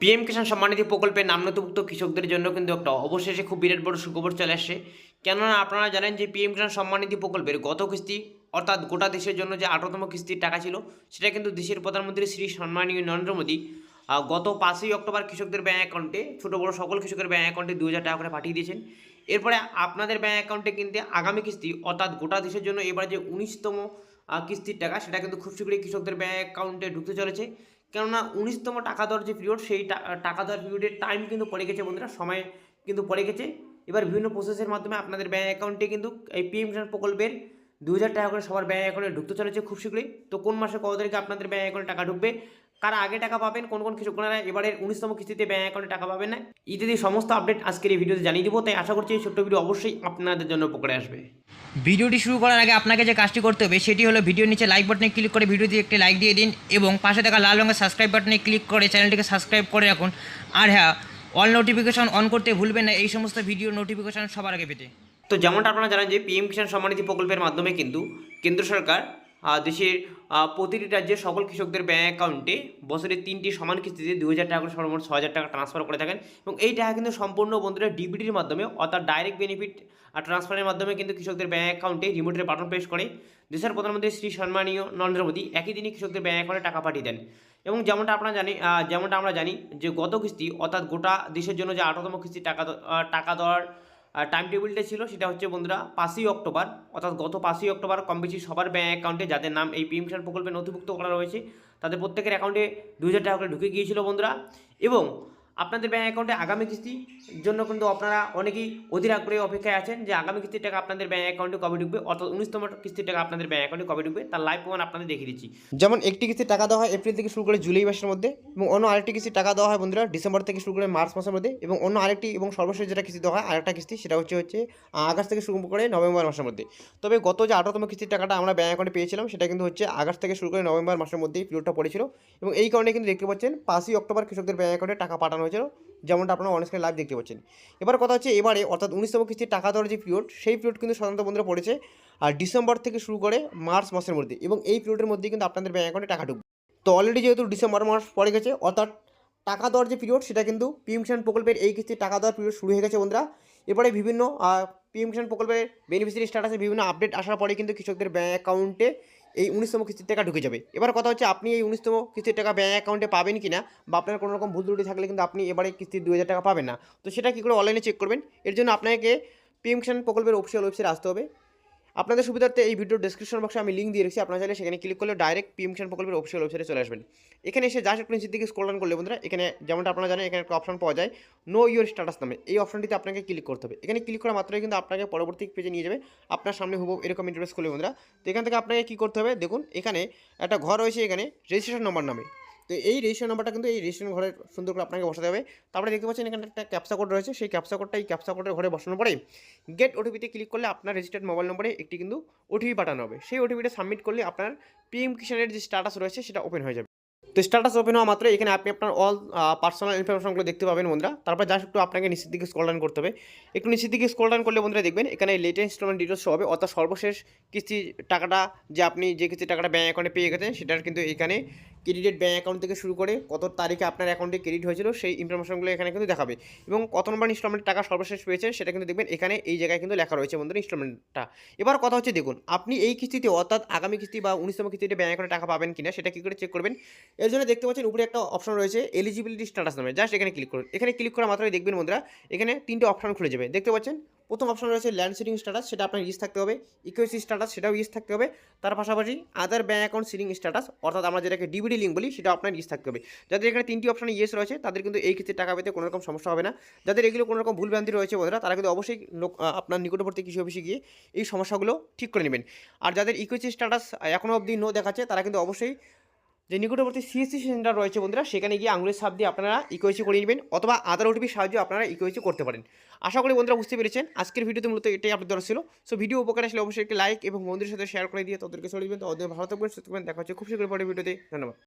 PM কিষাণ সম্মানিধি প্রকল্পে নাম নথিভুক্ত কৃষকদের জন্য কিন্তু একটা অবশেষে খুব বিরাট বড় সুখবর চলে আসছে কেননা আপনারা জানেন যে পিএম কিষাণ সম্মানিধি প্রকল্পের গত কিস্তি, অর্থাৎ গোটা দেশের জন্য যে আঠারোতম কিস্তির টাকা ছিল, সেটা কিন্তু দেশের প্রধানমন্ত্রী শ্রী সম্মানীয় নরেন্দ্র মোদী গত পাঁচই অক্টোবর কৃষকদের ব্যাঙ্ক অ্যাকাউন্টে, ছোটো বড় সকল কৃষকের ব্যাঙ্ক অ্যাকাউন্টে দু হাজার টাকা করে পাঠিয়ে দিয়েছেন। এরপরে আপনাদের ব্যাঙ্ক অ্যাকাউন্টে কিন্তু আগামী কিস্তি, অর্থাৎ গোটা দেশের জন্য এবার যে উনিশতম কিস্তির টাকা, সেটা কিন্তু খুব শীঘ্রই কৃষকদের ব্যাঙ্ক অ্যাকাউন্টে ঢুকতে চলেছে। কেননা উনিশতম টাকা দর যে পিরিয়ড, সেই টাকা দর পিরিয়ডের টাইম কিন্তু পড়ে গেছে বন্ধুরা, সময় কিন্তু পড়ে গেছে। এবার বিভিন্ন প্রসেসের মাধ্যমে আপনাদের ব্যাঙ্ক অ্যাকাউন্টে কিন্তু এই পিএম কিষাণ প্রকল্পের দু হাজার টাকা করে সবার ব্যাঙ্ক অ্যাকাউন্টে ঢুকতে চলেছে খুব শীঘ্রই। তো কোন মাসে কত তারিখে আপনাদের ব্যাঙ্ক অ্যাকাউন্টে টাকা ঢুকবে? কারা আগে টাকা পাবেন কোন কোন কৃষকরা এবারের উনিশতম কিস্তিতে ব্যাঙ্ক অ্যাকাউন্টে টাকা পাবেন না? ইত্যাদি সমস্ত আপডেট আজকের এই ভিডিওতে জানিয়ে দিব তাই আশা করছি এই ছোট্ট ভিডিও অবশ্যই আপনাদের জন্য উপকারে আসবে। ভিডিওটি শুরু করার আগে আপনাকে যে কাজটি করতে হবে সেটি হলো ভিডিওর নিচে লাইক বাটনে ক্লিক করে ভিডিওটি একটি লাইক দিয়ে দিন এবং পাশে থাকা লাল রঙের সাবস্ক্রাইব বাটনে ক্লিক করে চ্যানেলটিকে সাবস্ক্রাইব করে রাখুন। আর হ্যাঁ অল নোটিফিকেশন অন করতে ভুলবেন না এই সমস্ত ভিডিও নোটিফিকেশন সবার আগে পেতে। তো যেমনটা আপনারা জানেন যে পিএম কিষাণ সম্মানিধি প্রকল্পের মাধ্যমে কিন্তু কেন্দ্র সরকার দেশের প্রতিটি রাজ্যের সকল কৃষকদের ব্যাঙ্ক অ্যাকাউন্টে বছরে তিনটি সমান কিস্তিতে দু হাজার টাকা সর্বমোট ছ হাজার টাকা ট্রান্সফার করে থাকেন এবং এই টাকা কিন্তু সম্পূর্ণ বন্ধুরা ডিবিটির মাধ্যমে, অর্থাৎ ডাইরেক্ট বেনিফিট ট্রান্সফারের মাধ্যমে কিন্তু কৃষকদের ব্যাঙ্ক অ্যাকাউন্টে রিমোটের বাটন প্রেস করে। দেশের প্রধানমন্ত্রী শ্রী সম্মানীয় নরেন্দ্র মোদী একই দিনই কৃষকদের ব্যাঙ্ক অ্যাকাউন্টে টাকা পাঠিয়ে দেন। এবং যেমনটা আপনারা জানি যেমনটা আমরা জানি যে গত কিস্তি, অর্থাৎ গোটা দেশের জন্য যে আঠারোতম কিস্তি টাকা টাকা দেওয়ার টাইম টেবিলটা ছিল সেটা হচ্ছে বন্ধুরা পাঁচই অক্টোবর, অর্থাৎ গত পাঁচই অক্টোবর কম বেশি সবার ব্যাঙ্ক অ্যাকাউন্টে যাদের নাম এই পিএম কিষাণ প্রকল্পে নথিভুক্ত করা রয়েছে, তাদের প্রত্যেকের অ্যাকাউন্টে দু হাজার টাকা করে ঢুকে গিয়েছিল বন্ধুরা। এবং আপনাদের ব্যাঙ্ক অ্যাকাউন্টে আগামী কিস্তির জন্য কিন্তু আপনারা অনেকেই অধীর আগ্রহে অপেক্ষায় আছেন যে আগামী কিস্তির টাকা আপনাদের ব্যাঙ্ক অ্যাকাউন্টে কবে ঢুকবে? অর্থাৎ উনিশতম কিস্তির টাকা আপনাদের ব্যাঙ্ক অ্যাকাউন্টে কবে ঢুকবে? তার লাইভ প্রমাণ আপনাদের দেখিয়ে দিচ্ছি। যেমন একটি কিস্তির টাকা দেওয়া হয় এপ্রিল থেকে শুরু করে জুলাই মাসের মধ্যে এবং অন্য আরেকটি কিস্তির টাকা দেওয়া হয় বন্ধুরা ডিসেম্বর থেকে শুরু করে মার্চ মাসের মধ্যে এবং অন্য আরেকটি এবং সর্বশেষ যেটা কিস্তি দেওয়া হয় আরেকটা কিস্তি সেটা হচ্ছে হচ্ছে আগস্ট থেকে শুরু করে নভেম্বর মাসের মধ্যে। তবে গত যে আঠারোতম কিস্তির টাকাটা আমরা ব্যাঙ্ক অ্যাকাউন্টে পেয়েছিলাম সেটা কিন্তু হচ্ছে আগস্ট থেকে শুরু করে নভেম্বর মাসের মধ্যেই পিরিয়ডটা পড়েছিল এবং এই কারণে কিন্তু দেখতে পাচ্ছেন পাঁচই অক্টোবর কৃষকদের ব্যাঙ্ক অ্যাকাউন্টে টাকা পাঠানো হয়েছিল, যেমনটা আপনারা অনেক লাইভ দেখতে পাচ্ছেন। এবার কথা হচ্ছে, এবারে অর্থাৎ উনিশতম কিস্তির টাকা দেওয়ার যে পিরিয়ড সেই পিরিয়ড কিন্তু সাধারণত বন্ধুরা পড়েছে, আর ডিসেম্বর থেকে শুরু করে মার্চ মাসের মধ্যে, এবং এই পিরিয়ডের মধ্যে কিন্তু আপনাদের ব্যাঙ্ক অ্যাকাউন্টে টাকা ঢুকবে। তো অলরেডি যেহেতু ডিসেম্বর মাস পড়ে গেছে, অর্থাৎ টাকা দেওয়ার যে পিরিয়ড সেটা কিন্তু পিএম কিষাণ প্রকল্পের এই কিস্তির টাকা দেওয়ার পিরিয়ড শুরু হয়ে গেছে বন্ধুরা। এবারে বিভিন্ন পিএম কিষাণ প্রকল্পের বেনিফিসিয়ারি স্ট্যাটাসে বিভিন্ন আপডেট আসার পরে কিন্তু কৃষকদের ব্যাঙ্ক অ্যাকাউন্টে এই উনিশতম কিস্তির টাকা ঢুকে যাবে। এবার কথা হচ্ছে আপনি এই উনিশতম কিস্তির টাকা ব্যাঙ্ক অ্যাকাউন্টে পাবেন কি না বা আপনার কোনো রকম ভুল ত্রুটি থাকলে কিন্তু আপনি এবারে কিস্তির দু হাজার টাকা পাবেন না। তো সেটা কী করে অনলাইনে চেক করবেন? এর জন্য আপনাকে পিএম কিষাণ প্রকল্পের অফিসিয়াল ওয়েবসাইট আসতে হবে। আপনাদের সুবিধার্থে এই ভিডিও ডিসক্রিপশন বক্সে আমি লিঙ্ক দিয়ে রেখেছি। আপনারা চাইলে সেখানে ক্লিক করলে ডাইরেক্ট পিএম কিষাণ প্রকল্পের অফিসিয়াল ওয়েবসাইটে চলে আসবেন। এখানে এসে জাস্ট নিচের দিকে স্ক্রল ডাউন করলে বন্ধুরা, এখানে যেমনটা আপনারা জানেন, এখানে একটা অপশন পাওয়া যায় নো ইউর স্ট্যাটাস নামে। এই অপশনটিতে আপনাকে ক্লিক করতে হবে। এখানে ক্লিক করা মাত্রই কিন্তু আপনাকে পরবর্তী পেজে নিয়ে যাবে। আপনার সামনে হুবহু এরকম ইন্টারভেস করলে বন্ধুরা, তো এখান থেকে আপনাকে কী করতে হবে? দেখুন, এখানে একটা ঘর রয়েছে এখানে রেজিস্ট্রেশন নম্বর নামে। তো এই রেজিস্ট্রেশন নাম্বারটা কিন্তু এই রেজিস্ট্রেশন ঘরে সুন্দর করে আপনাকে বসাতে হবে। তারপরে দেখতে পাচ্ছেন এখানে একটা ক্যাপসা কোড রয়েছে। সেই ক্যাপসা কোডটা এই ক্যাপসা কোডের ঘরে বসানোর পরে গেট ওটিপিতে ক্লিক করলে আপনার রেজিস্টার্ড মোবাইল নম্বরে একটি কিন্তু ওটিপি পাঠানো হবে। সেই ওটিপিটা সাবমিট করলে আপনার পিএম কিষানের যে স্ট্যাটাস রয়েছে সেটা ওপেন হয়ে যাবে। তো স্ট্যাটাস ওপেন হওয়া মাত্র এখানে আপনি আপনার অল পার্সোনাল ইনফরমেশনগুলো দেখতে পাবেন বন্ধুরা। তারপর জাস্ট একটু আপনাকে নিচের দিকে ডাউন করতে হবে। একটু নিচের দিকে ডাউন করলে বন্ধুরা দেখবেন এখানে লেটেস্ট ইনস্টলমেন্ট ডিটেলস হবে। অর্থাৎ সর্বশেষ কিস্তি টাকাটা যে আপনি যে কিস্তি টাকাটা ব্যাঙ্ক অ্যাকাউন্টে পেয়ে গেছেন সেটার কিন্তু এখানে ক্রেডিটেড ব্যাঙ্ক অ্যাকাউন্ট থেকে শুরু করে কত তারিখে আপনার অ্যাকাউন্টে ক্রেডিট হয়েছিল, সেই ইনফরমেশনগুলো এখানে কিন্তু দেখাবে। এবং কত নম্বর ইনস্টলমেন্টের টাকা সর্বশেষ পেয়েছেন সেটা কিন্তু দেখবেন এখানে এই জায়গায় কিন্তু লেখা রয়েছে বন্ধুরা ইনস্টলমেন্টটা এবার কথা হচ্ছে দেখুন, আপনি এই কিস্তিতে অর্থাৎ আগামী কিস্তি বা উনিশতম কিস্তিতে ব্যাঙ্ক অ্যাকাউন্টে টাকা পাবেন কিনা সেটা কী করে চেক করবেন? এর জন্য দেখতে পাচ্ছেন উপরে একটা অপশন রয়েছে এলিজিবিলিটি স্ট্যাটাস নামে। জাস্ট এখানে ক্লিক করুন। এখানে ক্লিক করা মাত্রই দেখবেন বন্ধুরা, এখানে তিনটে অপশন খুলে যাবে। দেখতে পাচ্ছেন? প্রথম অপশন রয়েছে ল্যান্ড সিটিং স্ট্যাটাস সেটা আপনার ইউজ থাকতে হবে। ইকুইসি স্ট্যাটাস সেটাও ইউজ থাকতে হবে। তার পাশাপাশি other bank account ceiling status অর্থাৎ আমরা যেটাকে ডিবিডি লিঙ্ক বলি সেটা আপনার ইউজ থাকতে হবে। যাদের এখানে তিনটি অপশনে ইয়েস রয়েছে, তাদের কিন্তু এই ক্ষেত্রে টাকা পেতে কোনো রকম সমস্যা হবে না। যাদের এগুলো কোনো রকম ভুলভ্রান্তি রয়েছে বন্ধুরা, তারা কিন্তু অবশ্যই আপনার নিকটবর্তী কৃষি অফিসে গিয়ে এই সমস্যাগুলো ঠিক করে নেবেন। আর যাদের ইকুইসি স্ট্যাটাস এখনও অবধি নো দেখাচ্ছে, তারা কিন্তু অবশ্যই যে নিকটবর্তী সিএসসি সেন্টার রয়েছে বন্ধুরা, সেখানে গিয়ে আঙুলের সাপ দিয়ে আপনারা ইকোয়েসি করে নেবেন অথবা আদার ওটিপির সাহায্যে আপনারা ইকোয়েসি করতে পারেন। আশা করি বন্ধুরা বুঝতে পেরেছেন, আজকের ভিডিওতে মূলত এটাই আপনার দ্বারা ছিল। সো ভিডিও উপকার আসলে অবশ্যই একটি লাইক এবং বন্ধুদের সাথে শেয়ার করে দিয়ে তাদেরকে চলে দিবেন। তো ভালো থাকবেন, সুস্থ থাকবেন, দেখা হচ্ছে খুব শীঘ্রই পরে ভিডিওতে। ধন্যবাদ।